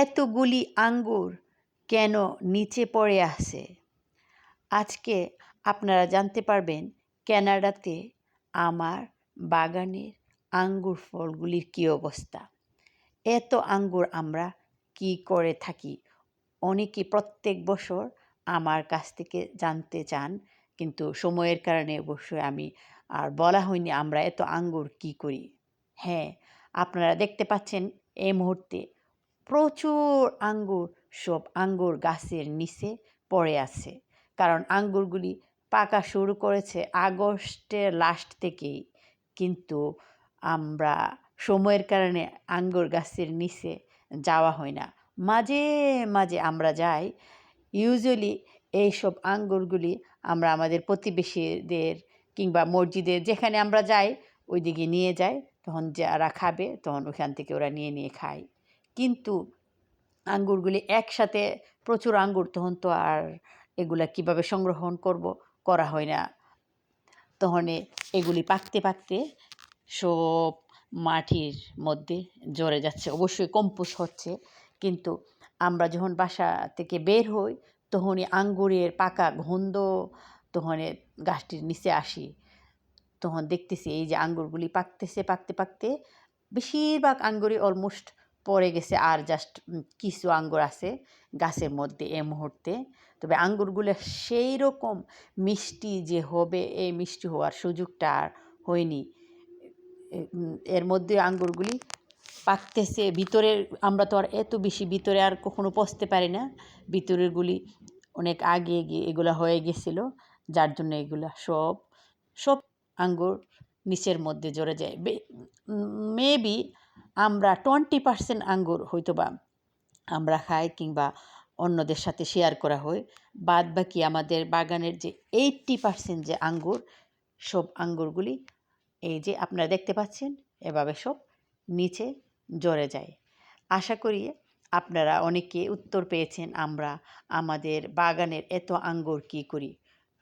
এতগুলি আঙ্গুর কেন নিচে পড়ে আছে? আজকে আপনারা জানতে পারবেন ক্যানাডাতে আমার বাগানের আঙ্গুর ফলগুলির কী অবস্থা। এত আঙ্গুর আমরা কি করে থাকি? অনেকে প্রত্যেক বছর আমার কাছ থেকে জানতে চান, কিন্তু সময়ের কারণে অবশ্যই আমি আর বলা হয়নি আমরা এত আঙ্গুর কি করি। হ্যাঁ আপনারা দেখতে পাচ্ছেন এই মুহূর্তে প্রচুর আঙ্গুর, সব আঙ্গুর গাছের নিচে পড়ে আছে। কারণ আঙ্গুরগুলি পাকা শুরু করেছে আগস্টের লাস্ট থেকেই। কিন্তু আমরা সময়ের কারণে আঙ্গুর গাছের নিচে যাওয়া হয় না। মাঝে মাঝে আমরা যাই ইউজুয়ালি এইসব আঙ্গুরগুলি আমরা আমাদের প্রতিবেশীদের কিংবা মসজিদের যেখানে আমরা যাই, ওইদিকে নিয়ে যাই। তখন যারা খাবে, তখন ওখান থেকে ওরা নিয়ে নিয়ে খায়। কিন্তু আঙ্গুরগুলি একসাথে প্রচুর আঙ্গুর তখন তো আর এগুলা কীভাবে সংগ্রহণ করব, করা হয় না। তখন এগুলি পাকতে পাকতে সব মাটির মধ্যে জড়ে যাচ্ছে, অবশ্যই কম্পোস হচ্ছে। কিন্তু আমরা যখন বাসা থেকে বের হই তখনই আঙ্গুরের পাকা গন্ধ তখন গাছটির নিচে আসি। তখন দেখতেছি এই যে আঙ্গুরগুলি পাকতেছে, পাকতে পাকতে বেশিরভাগ আঙ্গুরই অলমোস্ট পড়ে গেছে আর জাস্ট কিছু আঙ্গুর আছে গাছের মধ্যে এ মুহূর্তে। তবে আঙ্গুরগুলো সেই রকম মিষ্টি যে হবে, এই মিষ্টি হওয়ার সুযোগটা আর হয়নি। এর মধ্যে আঙ্গুরগুলি পাকতেছে। ভিতরের আমরা তো আর এত বেশি ভিতরে আর কখনো পচতে পারি না। ভিতরেরগুলি অনেক আগে গিয়ে এগুলো হয়ে গেছিল, যার জন্য এগুলা সব সব আঙ্গুর নিচের মধ্যে জড়ে যায়। মেবি আমরা টোয়েন্টি পার্সেন্ট আঙ্গুর হয়তো বা আমরা খাই কিংবা অন্যদের সাথে শেয়ার করা হয়। বাদ বাকি আমাদের বাগানের যে এইট্টি পার্সেন্ট যে আঙ্গুর, সব আঙ্গুরগুলি এই যে আপনারা দেখতে পাচ্ছেন, এভাবে সব নিচে জড়ে যায়। আশা করি আপনারা অনেকে উত্তর পেয়েছেন আমরা আমাদের বাগানের এত আঙ্গুর কী করি।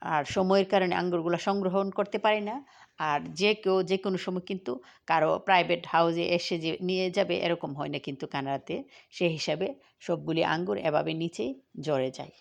আর সময়ের কারণে আঙ্গুরগুলো সংগ্রহণ করতে পারি না। আর যে কেউ, যে কোনো সময় কিন্তু কারও প্রাইভেট হাউসে এসে যে নিয়ে যাবে, এরকম হয় না কিন্তু কানাডাতে। সেই হিসাবে সবগুলি আঙ্গুর এভাবে নিচে জড়ে যায়।